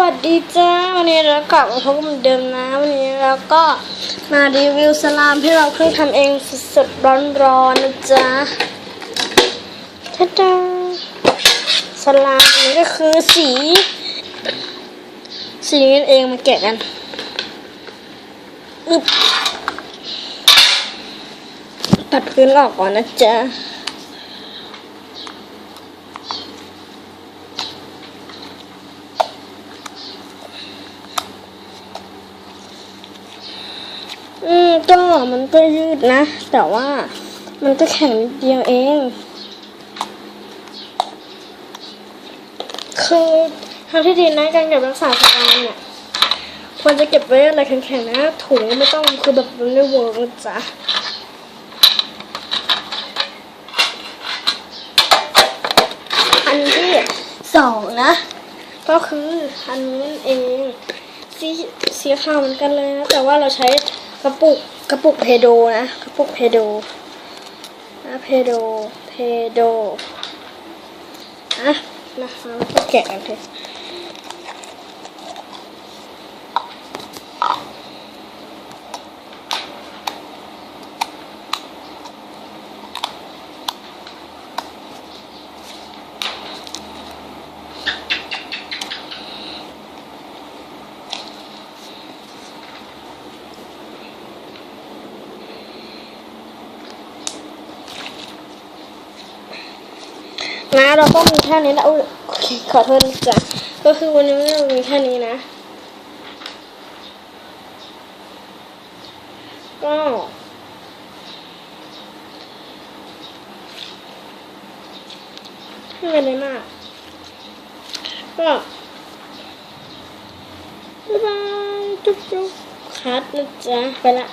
วัสดีจ้าวันนี้เรากลับมาพบกันเหมือนเดิมนะวันนี้เราก็มารีวิวสลามที่เราเพิ่งทำเองสดๆร้อนๆนะจ๊ะท่าดาสลามนนี้ก็คือสี สีนี้เองมาแกะกันอึบตัดพื้นออกก่อนนะจ๊ะ อืมก็มันก็ยืดนะ แต่ว่ามันก็แข็งนิดเดียวเอง คือทางที่ดีนะการเก็บรักษาสะอาดเนี่ยควรจะเก็บไว้อะไรแข็งๆนะ ถุงไม่ต้องคือแบบมันไม่เวิร์กนจ๊ะอันที่สองนะ ก็คืออันนี้เองสีสีขาวเหมือนกันเลยนะ แต่ว่าเราใช้ กระปุกกระปุกเพโดนะกระปุกเพโดนะเพโดเพโดอะมาเราก็แกะกันเถอ นะเราก็มีแค่นี้และอุ๊ยขอโทษจ๊ะก็คือวันนี้เรามีแค่นี้นะ ก็ไม่เป็นไรมาก ก็บ๊ายบายจุ๊บจุ๊บคัดนะจ๊ะ ไปละ